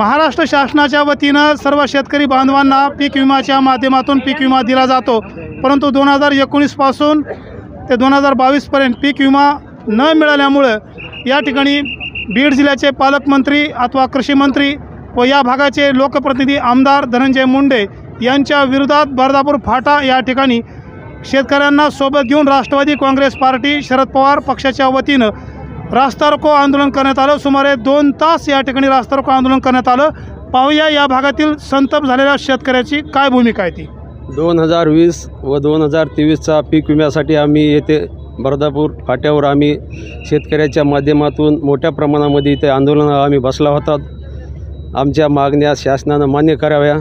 महाराष्ट्र शासनाच्या वतीनं सर्व शेतकरी बांधवांना पीक विम्याच्या माध्यमातून पीक विमा दिला जातो. परंतु दोन हजार एकोणीसपासून ते दोन हजार बावीसपर्यंत पीक विमा न मिळाल्यामुळं या ठिकाणी बीड जिल्ह्याचे पालकमंत्री अथवा कृषीमंत्री व या भागाचे लोकप्रतिनिधी आमदार धनंजय मुंडे यांच्या विरोधात बर्दापूर फाटा या ठिकाणी शेतकऱ्यांना सोबत घेऊन राष्ट्रवादी काँग्रेस पार्टी शरद पवार पक्षाच्या वतीनं रास्ता रोको आंदोलन करण्यात आलं. सुमारे दोन तास या ठिकाणी रास्ता रोको आंदोलन करण्यात आलं. पाहूया या भागातील संतप झालेल्या शेतकऱ्याची काय भूमिका आहे ती? दोन हजार वीस व दोन हजार तेवीसचा पीक विम्यासाठी आम्ही येथे बर्दापूर फाट्यावर आम्ही शेतकऱ्याच्या माध्यमातून मोठ्या प्रमाणामध्ये इथे आंदोलन आम्ही बसला होता. आमच्या मागण्या शासनानं मान्य कराव्या.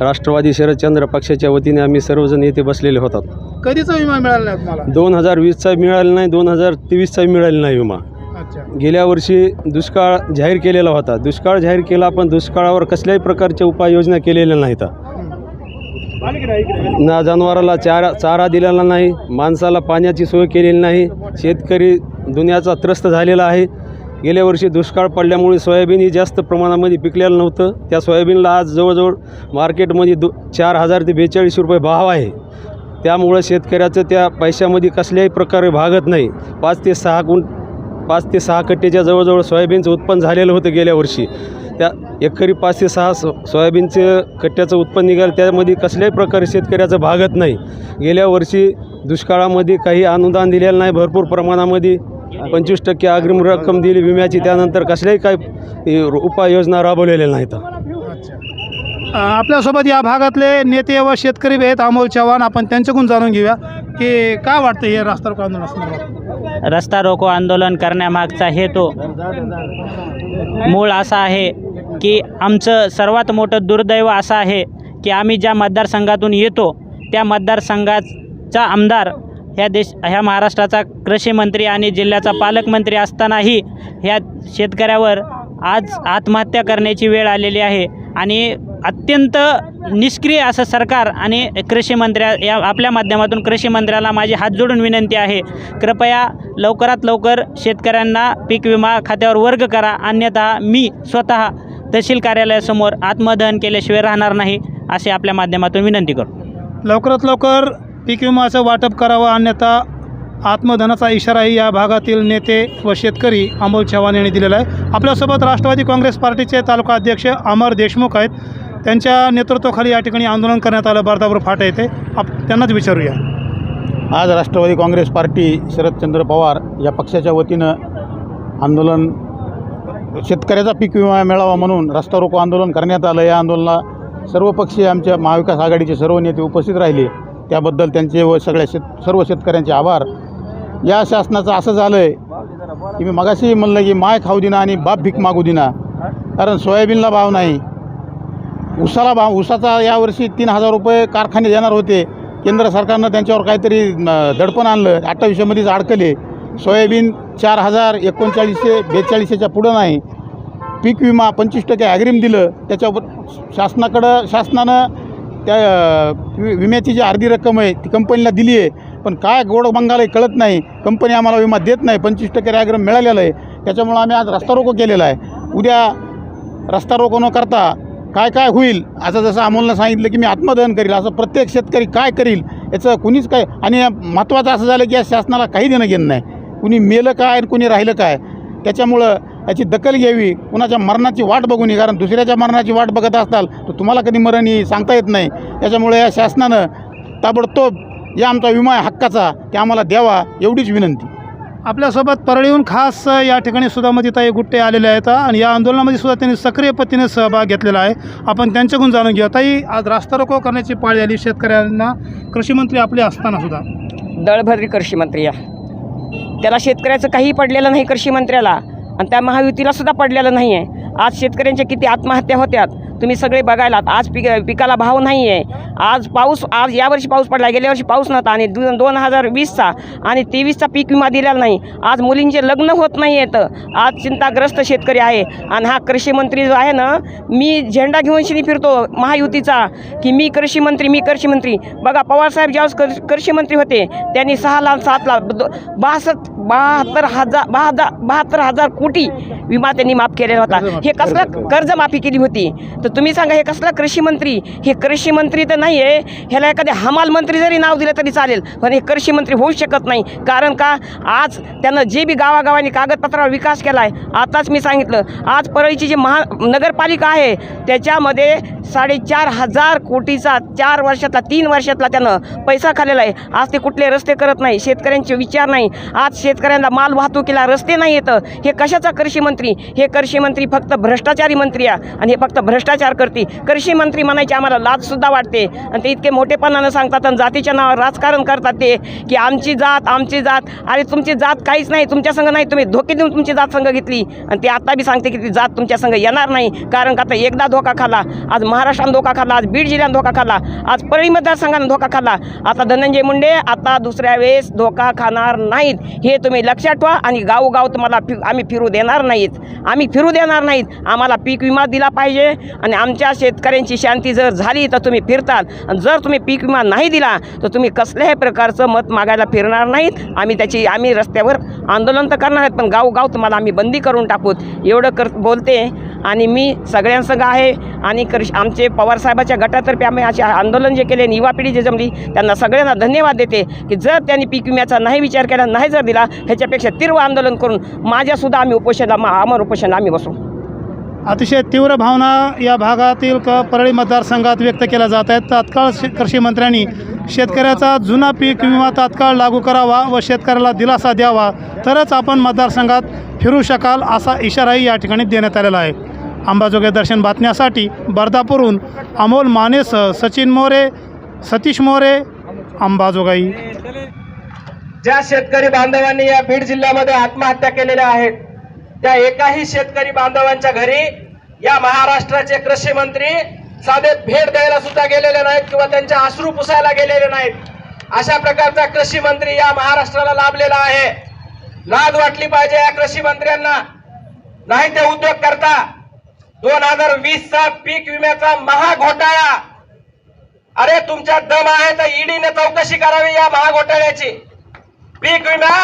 राष्ट्रवादी शरदचंद्र पक्षाच्या वतीने आम्ही सर्वजण येथे बसलेले होतात. कधीचा विमा मिळाला नाही तुम्हाला? दोन हजार वीसचा मिळाला नाही दोन हजार तेवीसचा मिळाला नाही विमा. अच्छा. गेल्या वर्षी दुष्काळ जाहीर केलेला होता. दुष्काळ जाहीर केला पण दुष्काळावर कसल्याही प्रकारच्या उपाययोजना केलेल्या नाहीत. ना जनावराला चारा चारा दिलेला नाही माणसाला पाण्याची सोय केलेली नाही. शेतकरी दुनियाचा त्रस्त झालेला आहे. गेल्या वर्षी दुष्काळ पडल्यामुळे सोयाबीन ही जास्त प्रमाणामध्ये पिकलेलं नव्हतं. त्या सोयाबीनला आज जवळजवळ मार्केटमध्ये दो चार हजार ते बेचाळीस रुपये भाव आहे. त्यामुळं शेतकऱ्याचं त्या पैशामध्ये कसल्याही प्रकारे भागत नाही. पाच ते सहा गुण पाच ते सहा कट्टेच्या जवळजवळ सोयाबीनचं उत्पन्न झालेलं होतं गेल्या वर्षी. त्या एकरी पाच ते सहा सो सोयाबीनचं कट्ट्याचं उत्पन्न निघालं. त्यामध्ये कसल्याही प्रकारे शेतकऱ्याचं भागत नाही. गेल्या वर्षी दुष्काळामध्ये काही अनुदान दिलेलं नाही. भरपूर प्रमाणामध्ये पंचवीस टक्के अग्रिम रक्कम दिली विम्याची त्यानंतर कसल्याही काही उपाययोजना राबवलेल्या नाहीत. आपल्यासोबत या भागातले नेते व शेतकरी आहेत अमोल चव्हाण. आपण त्यांच्याकडून जाणून घेऊया की काय वाटतं हे रास्ता रोको आंदोलन रस्ता रोको आंदोलन करण्यामागचा हेतू मूळ असा आहे की आमचं सर्वात मोठं दुर्दैव असं आहे की आम्ही ज्या मतदारसंघातून येतो त्या मतदारसंघाचा आमदार ह्या देश ह्या महाराष्ट्राचा कृषीमंत्री आणि जिल्ह्याचा पालकमंत्री असतानाही ह्या शेतकऱ्यावर आज आत्महत्या करण्याची वेळ आलेली आहे. आणि अत्यंत निष्क्रिय असं सरकार आणि कृषीमंत्र्या या आपल्या माध्यमातून कृषी मंत्र्याला माझी हात जोडून विनंती आहे. कृपया लवकरात लवकर शेतकऱ्यांना पीक विमा खात्यावर वर्ग करा. अन्यथा मी स्वतः तहसील कार्यालयासमोर आत्मदहन केल्याशिवाय राहणार नाही असे आपल्या माध्यमातून विनंती करतो. लवकरात लवकर पीक विमाचं वाटप करावं अन्यथा आत्मधनाचा इशाराही या भागातील नेते व शेतकरी अमोल चव्हाण यांनी दिलेला आहे. आपल्यासोबत राष्ट्रवादी काँग्रेस पार्टीचे तालुका अध्यक्ष अमर देशमुख आहेत. त्यांच्या नेतृत्वाखाली या ठिकाणी आंदोलन करण्यात आलं. बर्दापूर फाटा येथे. आप त्यांनाच विचारूया. आज राष्ट्रवादी काँग्रेस पार्टी शरदचंद्र पवार या पक्षाच्या वतीनं आंदोलन शेतकऱ्याचा पीक विमा मिळावा म्हणून रस्ता रोको आंदोलन करण्यात आलं. या आंदोलनाला सर्व पक्षीय आमच्या महाविकास आघाडीचे सर्व नेते उपस्थित राहिले. त्याबद्दल त्यांचे व सगळ्या शेत सर्व शेतकऱ्यांचे आभार. या शासनाचं असं झालं आहे की मी मगाशी म्हणलं की माय खाऊ दिना आणि बाप भीक मागू दिना. कारण सोयाबीनला भाव नाही. उसाला भाव उसाचा यावर्षी तीन हजार रुपये कारखाने देणार होते. केंद्र सरकारनं त्यांच्यावर काहीतरी दडपण आणलं. अठ्ठावीसशेमध्येच अडकले सोयाबीन चार हजार एकोणचाळीसशे बेचाळीसशेच्या पुढं नाही. पीक विमा पंचवीस टक्के ॲग्रीम दिलं. त्याच्यावर शासनाकडं शासनानं त्या वि- विम्याची जी अर्धी रक्कम आहे ती कंपनीला दिली आहे. पण काय गोड बंगाल आहे कळत नाही. कंपनी आम्हाला विमा देत नाही. पंचवीस टक्के ॲग्रीम मिळालेलं आहे. त्याच्यामुळं आम्ही आज रस्ता रोको केलेला आहे. उद्या रस्ता रोको न करता काय काय होईल? असं जसं अमोलनं सांगितलं की मी आत्मदहन करील असं प्रत्येक शेतकरी काय करील याचं कुणीच काय आणि महत्त्वाचं असं झालं की या शासनाला काही देणं घेणं नाही. कुणी मेलं काय आणि कुणी राहिलं काय? त्याच्यामुळं याची दखल घ्यावी कुणाच्या मरणाची वाट बघू नये कारण दुसऱ्याच्या मरणाची वाट बघत असाल तर तुम्हाला कधी मरण येईल सांगता येत नाही. त्याच्यामुळे या शासनानं ताबडतोब या आमचा विमा आहे हक्काचा ते आम्हाला द्यावा एवढीच विनंती. आपल्यासोबत परळीहून खास या ठिकाणी सुद्धा गुट्टे आलेले आहेत आणि या आंदोलनामध्ये सुद्धा त्यांनी सक्रिय पद्धतीने सहभाग घेतलेला आहे. आपण त्यांच्याकडून जाणून घेऊ ताई आज रास्ता रोको करण्याची पाळी आली. शेतकऱ्यांना कृषी मंत्री आपले असताना सुद्धा. दळभद्री कृषी मंत्री या. त्याला शेतकऱ्याचं काही पडलेलं नाही कृषी मंत्र्याला. आणि त्या महायुतीला सुद्धा पडलेलं नाही आहे आज शेतकऱ्यांच्या किती आत्महत्या होत्यात. तुम्ही सगळे बघायला आज पिक पिकाला भाव नाही आहे आज पाऊस आज यावर्षी पाऊस पडला गेल्या वर्षी पाऊस नव्हता आणि दो दोन हजार वीसचा आणि तेवीसचा पीक विमा दिलेला नाही. आज मुलींचे लग्न होत नाही आहेत आज चिंताग्रस्त शेतकरी आहे. आणि हा कृषी मंत्री जो आहे ना मी झेंडा घेऊन शिनी फिरतो महायुतीचा की मी कृषी मंत्री मी कृषी मंत्री. बघा पवारसाहेब ज्यावेळेस कर कृषी मंत्री होते त्यांनी सहा लाख सात लाख बासष्ट बहात्तर हजार बहादा बहात्तर हजार कोटी विमा त्यांनी माफ केलेला होता. हे कसलं कर्जमाफी केली होती? तर तुम्ही सांगा हे कसला कृषी मंत्री? हे कृषी मंत्री तर नाही आहे ह्याला एखाद्या हमाल मंत्री जरी नाव दिलं तरी चालेल पण हे कृषी मंत्री होऊ शकत नाही. कारण का? आज त्यानं जे बी गावागावांनी कागदपत्रावर विकास केला आहे आताच मी सांगितलं आज परळीची जी महा नगरपालिका आहे त्याच्यामध्ये साडेचार हजार कोटीचा चार वर्षातला तीन वर्षातला त्यानं पैसा खाल्लेला आहे. आज ते कुठले रस्ते करत नाही शेतकऱ्यांचे विचार नाही. आज शेतकऱ्यांना माल वाहतुकीला रस्ते नाही येतं. हे कशाचा कृषी मंत्री? हे कृषी मंत्री फक्त भ्रष्टाचारी मंत्री आहे. आणि हे फक्त भ्रष्टाचार करते. कृषी मंत्री म्हणायचे आम्हाला लाजसुद्धा वाटते. आणि ते इतके मोठेपणानं सांगतात आणि जातीच्या नावावर राजकारण करतात ते की आमची जात आमची जात. अरे तुमची जात काहीच नाही तुमच्या संघ नाही. तुम्ही धोके देऊन तुमची जात संघ घेतली. आणि ते आता बी सांगते की ती जात तुमच्या संघ येणार नाही. कारण का आता एकदा धोका खाला आज महाराष्ट्रानं धोका खाल्ला आज बीड जिल्ह्यानं धोका खाला आज परळी मतदारसंघानं धोका खाला आता धनंजय मुंडे आता दुसऱ्या वेळेस धोका खाणार नाहीत. हे तुम्ही लक्षात ठेवा आणि गावोगाव तुम्हाला फि आम्ही फिरू देणार नाहीत. आम्ही फिरू देणार नाहीत. आम्हाला पीक विमा दिला पाहिजे. आणि आमच्या शेतकऱ्यांची शांती जर झाली तर तुम्ही फिरताल. आणि जर तुम्ही पीक विमा नाही दिला तर तुम्ही कसल्याही प्रकारचं मत मागायला फिरणार नाहीत. आम्ही त्याची आम्ही रस्त्यावर आंदोलन तर करणार आहेत पण गावगाव तुम्हाला आम्ही बंदी करून टाकूत एवढं कर बोलते. आणि मी सगळ्यांसंग आहे. आणि कृषी आमचे पवारसाहेबाच्या गटातर्फे आम्ही असे आंदोलन जे केले आणि युवा पिढी जे जमली त्यांना सगळ्यांना धन्यवाद देते की जर त्यांनी पीक विम्याचा नाही विचार केला नाही जर दिला ह्याच्यापेक्षा तीव्र आंदोलन करून माझ्यासुद्धा आम्ही उपोषणाला अमर उपोषणाला आम्ही बसू. अतिशय तीव्र भावना या भागातील क परळी मतदारसंघात व्यक्त केल्या जात आहेत. तात्काळ शे कृषी मंत्र्यांनी शेतकऱ्याचा जुना पीक विमा तात्काळ लागू करावा व शेतकऱ्याला दिलासा द्यावा. तरच आपण मतदारसंघात फिरू शकाल असा इशाराही या ठिकाणी देण्यात आलेला आहे. अंबाजोगाई दर्शन बातम्यासाठी बर्दापूरहून अमोल मानेसह सचिन मोरे सतीश मोरे अंबाजोगाई ज्या शेतकरी बांधवांनी या बीड जिल्ह्यामध्ये आत्महत्या केलेल्या आहेत त्या एकाही शेतकरी बांधवांच्या घरी या महाराष्ट्राचे कृषी मंत्री साधे भेट द्यायला सुद्धा गेलेले नाहीत किंवा त्यांच्या अश्रू पुसायला गेलेले नाहीत. अशा प्रकारचा कृषी मंत्री या महाराष्ट्राला लाभलेला आहे. लाज वाटली पाहिजे या कृषी मंत्र्यांना. नाही ते उद्योग करता. दोन हजार वीस चा पीक विम्याचा महाघोटाळा. अरे तुमच्या दम आहे तर ईडीने चौकशी करावी या महाघोटाळ्याची. पीक विमा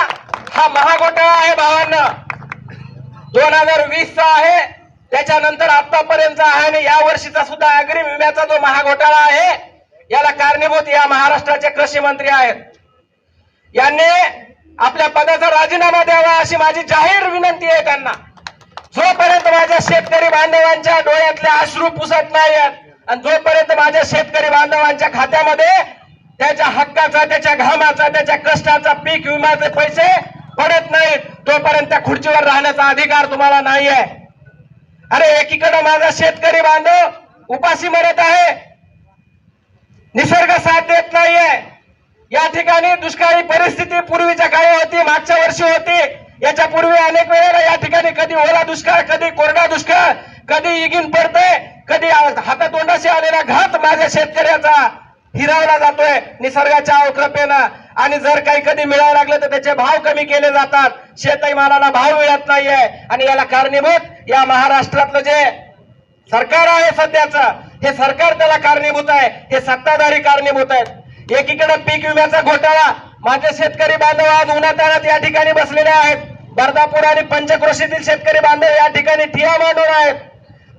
हा महाघोटाळा आहे भावांना. दोन हजार वीसचा आहे. त्याच्यानंतर आतापर्यंतचा आहे आणि या वर्षीचा सुद्धा अग्रिम विम्याचा जो महाघोटाळा आहे याला कारणीभूत या महाराष्ट्राचे कृषी मंत्री आहेत. यांनी आपल्या पदाचा राजीनामा द्यावा अशी माझी जाहीर विनंती आहे त्यांना. जोपर्यंत माझ्या शेतकरी बांधवांच्या डोळ्यातले अश्रू पुसत नाहीत आणि जोपर्यंत माझ्या शेतकरी बांधवांच्या खात्यामध्ये त्याच्या हक्काचा त्याच्या घामाचा त्याच्या कष्टाचा पीक विम्याचे पैसे पडत नाहीत. तोपर्यंत त्या खुर्चीवर राहण्याचा अधिकार तुम्हाला नाही आहे अरे एकीकडे माझा शेतकरी बांधव उपाशी मरत आहे. निसर्ग साथ देत नाहीये. या ठिकाणी दुष्काळी परिस्थिती पूर्वीच्या काळी होती मागच्या वर्षी होती. याच्या पूर्वी अनेक वेळेला या ठिकाणी कधी ओला दुष्काळ कधी कोरडा दुष्काळ कधी इगिन पडते कधी हातातोंडाशी आलेला घात माझ्या शेतकऱ्याचा. हिरावला जातोय निसर्गाच्या अवकृपेनं. आणि जर काही कधी मिळायला लागलं तर त्याचे भाव कमी केले जातात. शेतही मालाला भाव मिळत नाहीये. आणि याला कारणीभूत या महाराष्ट्रातलं जे सरकार आहे सध्याचं हे सरकार त्याला कारणीभूत आहे. हे सत्ताधारी कारणीभूत आहेत. एकीकडे पीक विम्याचा घोटाळा माझे शेतकरी बांधव आज उन्हाताळात या ठिकाणी बसलेले आहेत. बर्दापूर आणि पंचक्रोशीतील शेतकरी बांधव या ठिकाणी ठिया मांडून आहेत.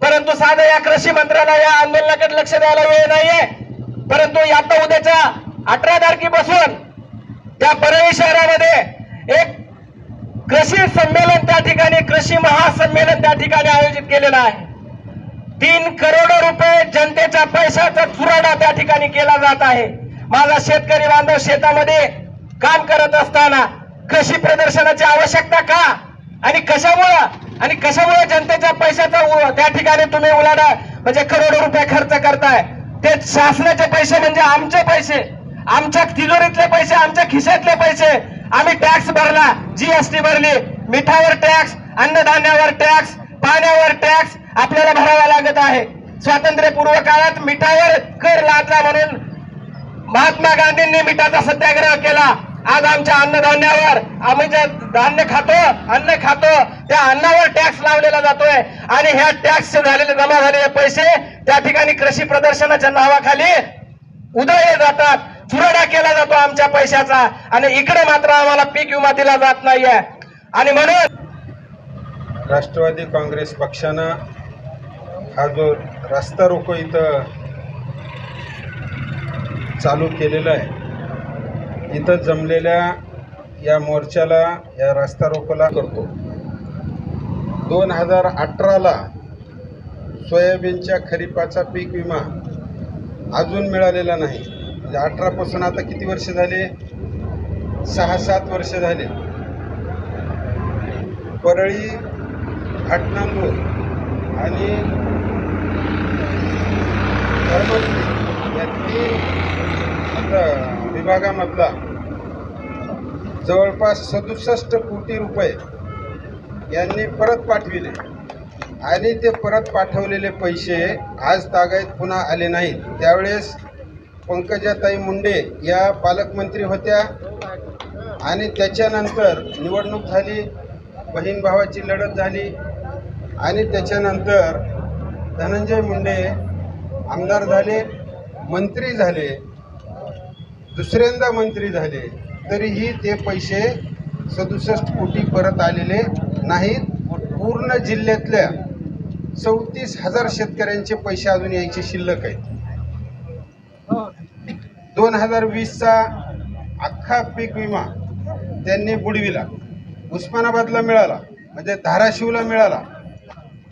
परंतु साधं या कृषी मंत्र्याला या आंदोलनाकडे लक्ष द्यायला वेळ नाहीये. परंतु आता उद्याच्या अठरा तारखेपासून त्या परळी शहरामध्ये एक कृषी संमेलन त्या ठिकाणी कृषी महासंमेलन त्या ठिकाणी आयोजित केलेलं आहे. तीन करोड रुपये जनतेच्या पैशाचा चुराडा त्या ठिकाणी केला जात आहे. माझा शेतकरी बांधव शेतामध्ये काम करत असताना कृषी प्रदर्शनाची आवश्यकता का? आणि कशामुळं? आणि कशामुळे जनतेच्या पैशाचा त्या ठिकाणी तुम्ही उलाढा म्हणजे करोडो रुपये खर्च करताय. ते शासनाचे पैसे म्हणजे आमचे पैसे. आमच्या तिजोरीतले पैसे आमच्या खिशातले पैसे. आम्ही टॅक्स भरला जीएसटी भरली. मिठावर टॅक्स अन्नधान्यावर टॅक्स पाण्यावर टॅक्स आपल्याला भरावा लागत आहे. स्वातंत्र्यपूर्व काळात मिठावर कर लादला म्हणून महात्मा गांधींनी मिठाचा सत्याग्रह केला. आज आमच्या अन्नधान्यावर आम्ही जे धान्य खातो अन्न खातो त्या अन्नावर टॅक्स लावलेला जातोय. आणि ह्या टॅक्स झालेले जमा झालेले पैसे त्या ठिकाणी कृषी प्रदर्शनाच्या नावाखाली उदय जातात. चुराडा केला जातो आमच्या पैशाचा. आणि इकडे मात्र आम्हाला पीक विमा दिला जात नाहीये. आणि म्हणून राष्ट्रवादी काँग्रेस पक्षानं हा जो रस्ता रोको इथं चालू केलेला आहे इथं जमलेल्या या मोर्चाला या रास्ता रोकोला करतो. दोन हजार अठराला सोयाबीनच्या खरीपाचा पीक विमा अजून मिळालेला नाही. म्हणजे अठरापासून आता किती वर्ष झाले? सहा सात वर्ष झाले. परळी घाटनांदूर आणि धर्मपुरी या तीन आता विभागामधला जवळपास सदुसष्ट कोटी रुपये यांनी परत पाठविले. आणि ते परत पाठवलेले पैसे आज तागायत पुन्हा आले नाहीत. त्यावेळेस पंकजाताई मुंडे या पालकमंत्री होत्या. आणि त्याच्यानंतर निवडणूक झाली बहीण भावाची लढत झाली. आणि त्याच्यानंतर धनंजय मुंडे आमदार झाले मंत्री झाले. दुसऱ्यांदा मंत्री झाले तरीही ते पैसे सदुसष्ट कोटी परत आलेले नाहीत. पूर्ण जिल्ह्यातल्या चौतीस हजार शेतकऱ्यांचे पैसे अजून यायचे शिल्लक आहेत. दोन हजार वीसचा अख्खा पीक विमा त्यांनी बुडविला. उस्मानाबादला मिळाला म्हणजे धाराशिवला मिळाला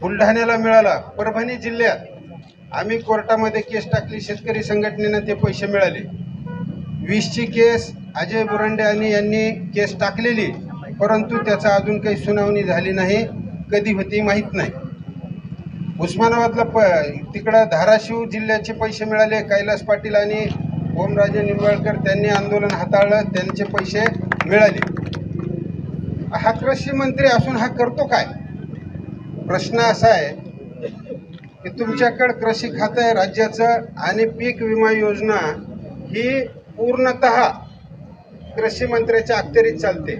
बुलढाण्याला मिळाला परभणी जिल्ह्यात आम्ही कोर्टामध्ये केस टाकली शेतकरी संघटनेनं ते पैसे मिळाले. वीसची केस अजय बुरंडे आणि यांनी केस टाकलेली परंतु त्याचा अजून काही सुनावणी झाली नाही कधी होती माहीत नाही. उस्मानाबादला प तिकडं धाराशिव जिल्ह्याचे पैसे मिळाले कैलास पाटील आणि ओमराजे निंबाळकर त्यांनी आंदोलन हाताळलं त्यांचे पैसे मिळाले. हा कृषी मंत्री असून हा करतो काय? प्रश्न असा आहे की तुमच्याकडं कृषी खातं आहे राज्याचं आणि पीक विमा योजना ही पूर्णत कृषी मंत्र्याच्या अखत्यारीत चालते.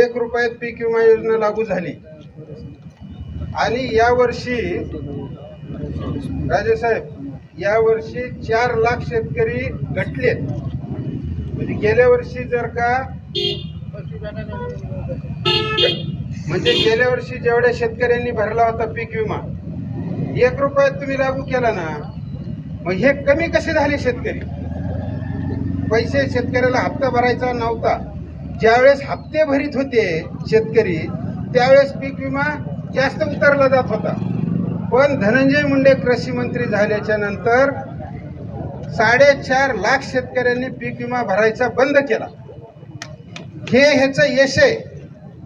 एक रुपयात पीक विमा योजना लागू झाली. आणि यावर्षी राजेसाहेब यावर्षी चार लाख शेतकरी घटलेत. म्हणजे गेल्या वर्षी जर का म्हणजे गेल्या वर्षी जेवढ्या शेतकऱ्यांनी भरला होता पीक विमा एक रुपयात तुम्ही लागू केला ना मग हे कमी कसे झाले शेतकरी? पैसे शेतकऱ्याला हप्ता भरायचा नव्हता. ज्यावेळेस हप्ते भरीत होते शेतकरी त्यावेळेस पीक विमा जास्त उतरला जात होता. पण धनंजय मुंडे कृषी मंत्री झाल्याच्यानंतर साडेचार लाख शेतकऱ्यांनी पीक विमा भरायचा बंद केला. हे ह्याचं यश आहे.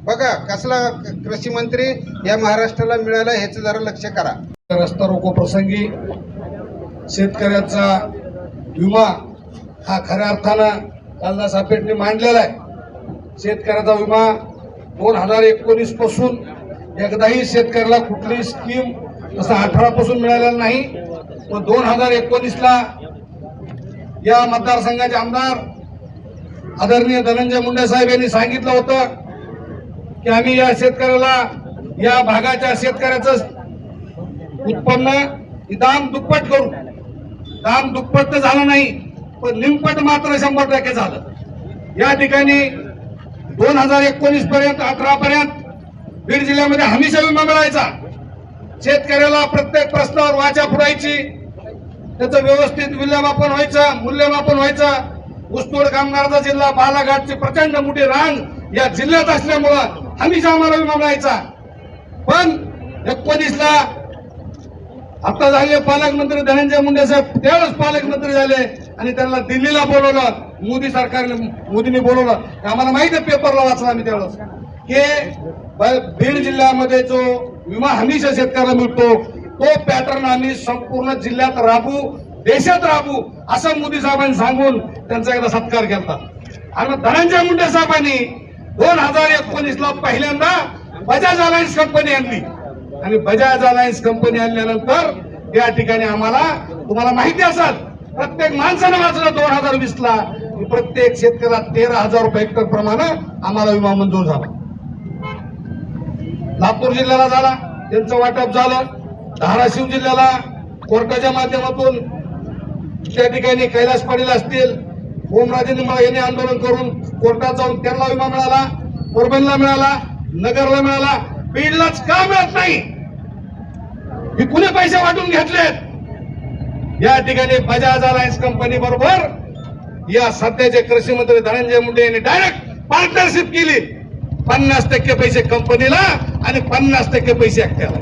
बघा कसला कृषी मंत्री या महाराष्ट्राला मिळाला ह्याचं जरा लक्ष करा. रस्ता रोको प्रसंगी शेतकऱ्याचा विमा हा खऱ्या अर्थानं कालदा सापेटने मांडलेला आहे. शेतकऱ्याचा विमा दोन हजार एकोणीसपासून एकदाही शेतकऱ्याला कुठलीही स्कीम तसं अठरा पासून मिळालेला नाही. व दोन हजार एकोणीसला या मतदारसंघाचे आमदार आदरणीय धनंजय मुंडे साहेब यांनी सांगितलं होतं की आम्ही या शेतकऱ्याला या भागाच्या शेतकऱ्याचं उत्पन्न निदान दुप्पट करू. दाम दुप्पट तर झालं नाही पण लिंपट मात्र शंभर टक्के झालं. या ठिकाणी दोन हजार एकोणीस पर्यंत अठरा पर्यंत बीड जिल्ह्यामध्ये हमीशा विमा मिळायचा. शेतकऱ्याला प्रत्येक प्रश्नावर वाचा पुरायची. त्याचं व्यवस्थित मूल्यमापन व्हायचं मूल्यमापन व्हायचं. ऊसतोड कामगाराचा जिल्हा बालाघाटची प्रचंड मोठी रांग या जिल्ह्यात असल्यामुळं हमीशा आम्हाला विमा मिळायचा. पण एकोणीसला आता झाले पालकमंत्री धनंजय मुंडे साहेब त्यावेळेस पालकमंत्री झाले आणि त्यांना दिल्लीला बोलवलं मोदी सरकारने मोदींनी बोलवलं. आम्हाला माहिती आहे पेपरला वाचला आम्ही त्यावेळेस की बीड जिल्ह्यामध्ये जो विमा हमीच्या शेतकऱ्याला मिळतो तो पॅटर्न आम्ही संपूर्ण जिल्ह्यात राबू देशात राबू असं मोदी साहेबांनी सांगून त्यांचा एकदा सत्कार केला. आणि धनंजय मुंडे साहेबांनी दोन हजार एकोणीस ला पहिल्यांदा बजाज अलायन्स कंपनी आणली. आणि बजाज अलायन्स कंपनी आणल्यानंतर या ठिकाणी आम्हाला तुम्हाला माहिती असाल प्रत्येक माणसानं वाचलं दोन हजार वीस ला. प्रत्येक शेतकऱ्याला तेरा हजार रुपये हेक्टर प्रमाणे आम्हाला विमा मंजूर झाला. लातूर जिल्ह्याला झाला त्यांचं वाटप झालं. धाराशिव जिल्ह्याला कोर्टाच्या माध्यमातून. त्या ठिकाणी कैलास पाटील असतील ओमराजे निंबाळ यांनी आंदोलन करून कोर्टात जाऊन त्यांना विमा मिळाला परभणीला मिळाला नगरला मिळाला. बीडलाच का मिळत नाही? ही कुणी पैसे वाटून घेतलेत? या ठिकाणी बजाज अलायन्स कंपनी बरोबर या सध्याचे कृषी मंत्री धनंजय मुंडे यांनी डायरेक्ट पार्टनरशिप केली. पन्नास टक्के पैसे कंपनीला आणि पन्नास टक्के पैसे एकट्याला.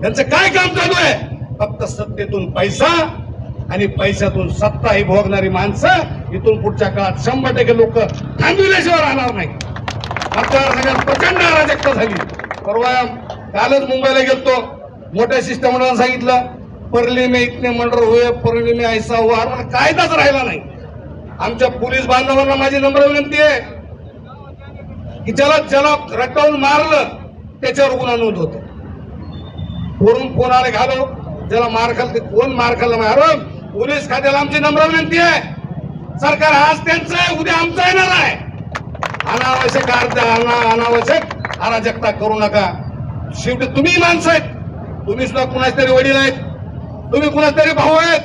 त्यांचं काय काम चालू आहे? फक्त सत्तेतून पैसा आणि पैशातून सत्ता ही भोगणारी माणसं इथून पुढच्या काळात शंभर टक्के लोक थांबविल्याशिवाय राहणार नाही मतदारसंघात प्रचंड अराजकता झाली. परवा कालच मुंबईला गेलतो. मोठ्या शिष्टमंडळानं सांगितलं परली में इतने मंडळ होय परली में ऐसा हुआ मला कायदाच राहिला नाही. आमच्या पोलीस बांधवांना माझी नम्र विनंती आहे की ज्याला ज्याला रटवून मारलं त्याच्यावर गुन्हा नोंद होतो. वरून फोन आले घालो ज्याला मार खाल ते कोण मार खाल्ला अरे पोलीस खात्याला आमची नम्र विनंती आहे. सरकार आज त्यांचं आहे उद्या आमचं येणार आहे. अनावश्यक अर्थ अना- अनावश्यक अराजकता करू नका. शेवटी तुम्ही माणसं आहेत. तुम्ही सुद्धा कुणाच तरी वडील आहेत. तुम्ही कुणाच तरी भाऊ आहेत.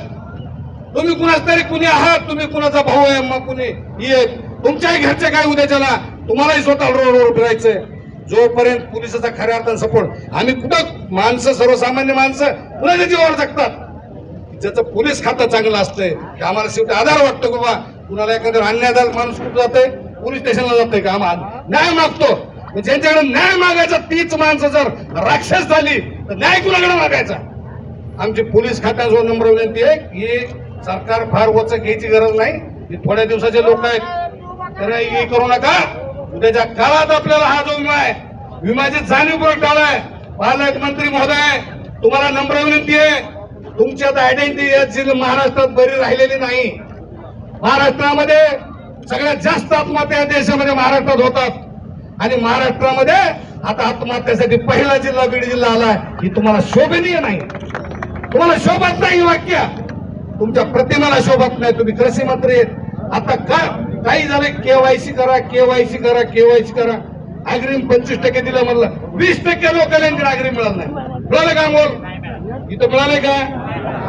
तुम्ही कुणाच तरी कुणी आहात. तुम्ही कुणाचा भाऊ आहे मग कुणी? ये तुमच्याही घरचे काय उद्याच्याला तुम्हालाही स्वतः रोडवर फिरायचंय जोपर्यंत पोलिसाचा खऱ्या अर्थानं सपोर्ट आम्ही कुठं माणसं सर्वसामान्य माणसं कुणाच्या जीवावर जगतात? ज्याचं पोलीस खातं चांगलं असतंय की आम्हाला शेवटी आधार वाटतो बाबा कुणाला एखाद्या अन्याय माणूस कुठं जाते पोलीस स्टेशनला जाते का? आम्हाला न्याय मागतो. ज्यांच्याकडे न्याय मागायचा तीच माणसं जर राक्षस झाली तर न्याय कुणाकडे मागायचा? आमची पोलीस खात्यासोबत नम्र विनंती आहे ही सरकार फार वचक घ्यायची गरज नाही. हे थोड्या दिवसाचे लोक आहेत. तर हे करू नका. उद्याच्या काळात आपल्याला हा जो विमा आहे विम्याची जाणीवपूर्वक टाळाय? पालकमंत्री महोदय तुम्हाला नम्र विनंती आहे. तुमची आता आयडेंटिटी महाराष्ट्रात बरी राहिलेली नाही. महाराष्ट्रामध्ये सगळ्यात जास्त आत्महत्या या देशामध्ये महाराष्ट्रात होतात. आणि महाराष्ट्रामध्ये आता आत्महत्येसाठी पहिला जिल्हा बीड जिल्हा आलाय. ही तुम्हाला शोभनीय नाही. तुम्हाला शोभत नाही वाक्य. तुमच्या प्रतिमेला शोभत नाही. तुम्ही कृषी मंत्री आहेत. आता का काही झालं केवायसी करा केवायसी करा केवायसी करा. अग्रिम पंचवीस टक्के दिलं म्हणलं. वीस टक्के लोकांना अग्रिम मिळालं नाही. मिळालं का बोल इथं मिळालंय का?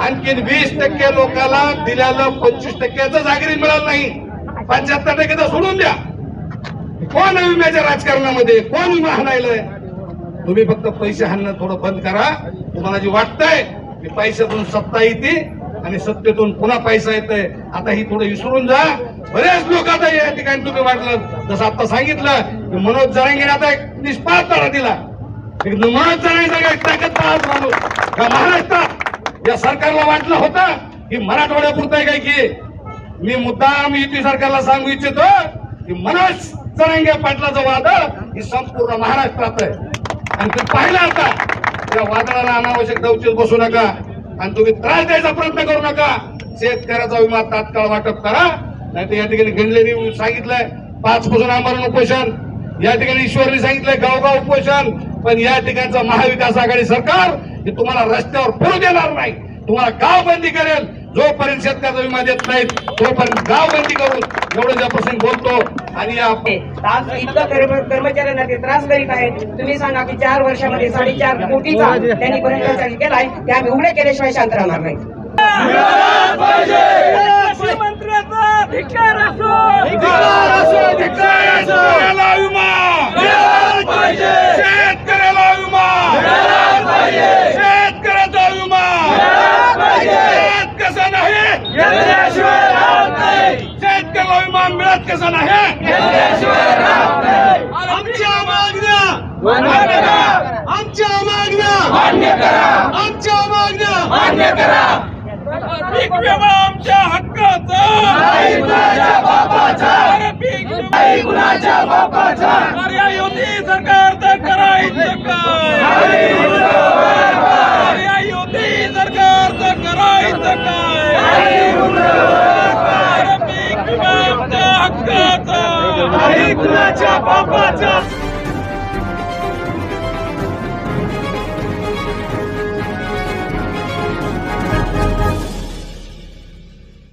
आणखीन वीस टक्के लोकांना दिलेलं पंचवीस टक्क्याच अग्रिम मिळालं नाही. पंच्याहत्तर टक्के तर सोडून द्या. कोण विम्याच्या राजकारणामध्ये? कोण विमा हाणायलाय तुम्ही फक्त पैसे हाणणं थोडं बंद करा. तुम्हाला जे वाटतंय की पैशातून सत्ता येते आणि सत्तेतून पुन्हा पैसा येतोय. आता ही थोडं विसरून जा. बरेच लोक आता या ठिकाणी तुम्ही वाटलं जसं आता सांगितलं की मनोज जरांगेने आता एक निष्पाप लढा दिला. मनोज जरांगे एक ताकद आज माणूस का महाराष्ट्रात या सरकारला वाटलं होतं की मराठवाड्यापुरतं आहे काय की? मी मुद्दाम युती सरकारला सांगू इच्छितो की मनोज जरांगे पाटलाचं वादळ हे संपूर्ण महाराष्ट्रात आहे. आणि तुम्ही पाहिलं आता या वादळाला अनावश्यक दौचित बसू नका आणि तुम्ही त्रास द्यायचा प्रयत्न करू नका. शेतकऱ्याचा विमा तात्काळ वाटप करा नाही तर या ठिकाणी घेणलेनी सांगितलंय पाच पासून आमरण उपोषण या ठिकाणी ईश्वरने सांगितलंय गावगाव उपोषण पण या ठिकाणचं महाविकास आघाडी सरकार हे तुम्हाला रस्त्यावर फिरू देणार नाही. तुम्हाला गावबंदी करेल. जोपर्यंत शेतकऱ्याचा विमा देत नाहीत तोपर्यंत गावबंदी करून एवढं ज्या प्रसंग बोलतो आणि आज इतकं कर्म- कर्मचाऱ्यांना ते त्रास करीत आहेत. तुम्ही सांगा की चार वर्षामध्ये साडेचार कोटीचा त्यांनी भ्रष्टाचार केलाय ते आम्ही उघडे केल्याशिवाय शांत राहणार नाही. शेतकऱ्याला विमा शेतकऱ्याला विमा शेतकऱ्याचा विमा शेत कसा नाही? विमा मिळत कसा नाही. आमच्या मागण्या. मान्य करा आमच्या मागण्या. मान्य करा आमच्या मागण्या. मान्य करा पीक विमा आमच्या हक्काचा. नाही कुणाच्या बापाचा पीक नाही कुणाच्या बापाचा अरे युती सरकार तर करायचं काय अरे युती तर करायचं काय अरे पीक विमा आमच्या हक्काचा नाही कुणाच्या बापाचा